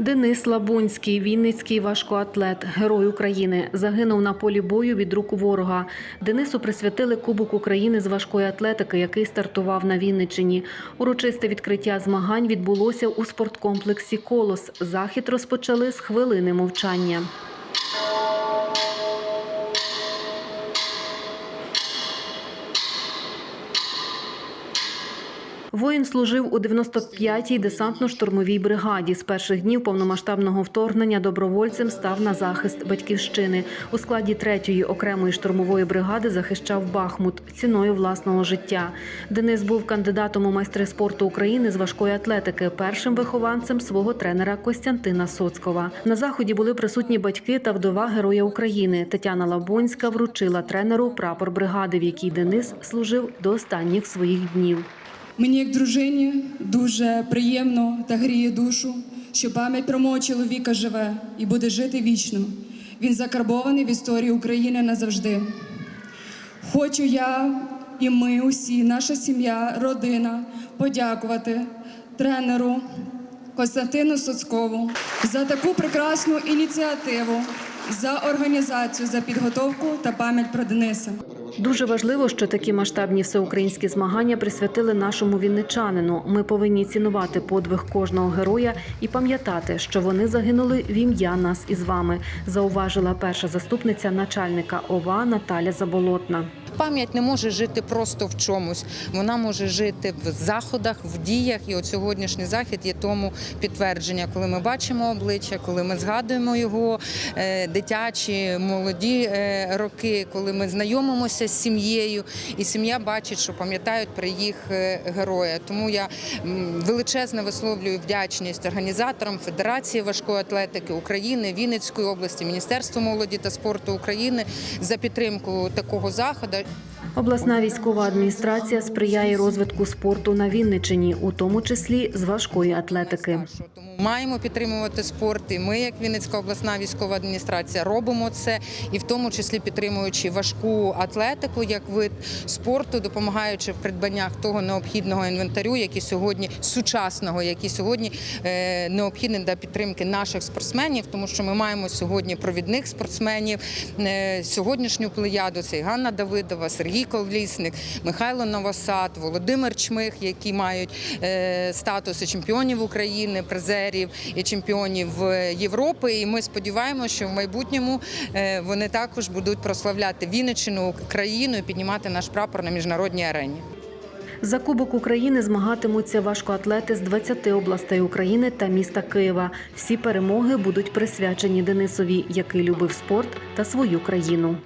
Денис Лабунський, вінницький важкоатлет, герой України, загинув на полі бою від рук ворога. Денису присвятили Кубок України з важкої атлетики, який стартував на Вінниччині. Урочисте відкриття змагань відбулося у спорткомплексі Колос. Захід розпочали з хвилини мовчання. Воїн служив у 95-й десантно-штурмовій бригаді. З перших днів повномасштабного вторгнення добровольцем став на захист батьківщини. У складі 3-ї окремої штурмової бригади захищав Бахмут ціною власного життя. Денис був кандидатом у майстри спорту України з важкої атлетики, першим вихованцем свого тренера Костянтина Соцкова. На заході були присутні батьки та вдова Героя України. Тетяна Лабонська вручила тренеру прапор бригади, в якій Денис служив до останніх своїх днів. Мені, як дружині, дуже приємно та гріє душу, що пам'ять про мого чоловіка живе і буде жити вічно. Він закарбований в історії України назавжди. Хочу я і ми усі, наша сім'я, родина, подякувати тренеру Костянтину Соцкову за таку прекрасну ініціативу, за організацію, за підготовку та пам'ять про Дениса. Дуже важливо, що такі масштабні всеукраїнські змагання присвятили нашому вінничанину. Ми повинні цінувати подвиг кожного героя і пам'ятати, що вони загинули в ім'я нас із вами. Зауважила перша заступниця начальника ОВА Наталя Заболотна. Пам'ять не може жити просто в чомусь. Вона може жити в заходах, в діях. І от сьогоднішній захід є тому підтвердження, коли ми бачимо обличчя, коли ми згадуємо його е, дитячі, молоді е, роки, коли ми знайомимося з сім'єю, і сім'я бачить, що пам'ятають про їх е, героя. Тому я величезно висловлюю вдячність організаторам Федерації важкої атлетики України, Вінницької області, Міністерству молоді та спорту України за підтримку такого заходу. Обласна військова адміністрація сприяє розвитку спорту на Вінничині, у тому числі з важкої атлетики. Маємо підтримувати спорт. І ми, як Вінницька обласна військова адміністрація, робимо це, і в тому числі підтримуючи важку атлетику як вид спорту, допомагаючи в придбаннях того необхідного інвентарю, який сьогодні сучасного, який сьогодні е, необхідний для підтримки наших спортсменів, тому що ми маємо сьогодні провідних спортсменів. Е, сьогоднішню плеяду це і Ганна Давидова, Сергій Ковлісник, Михайло Новосад, Володимир Чмих, які мають е, статуси чемпіонів України, призерів і чемпіонів е, Європи. І ми сподіваємося, що в майбутньому е, вони також будуть прославляти Вінниччину, країну і піднімати наш прапор на міжнародній арені. За Кубок України змагатимуться важкоатлети з 20 областей України та міста Києва. Всі перемоги будуть присвячені Денисові, який любив спорт та свою країну.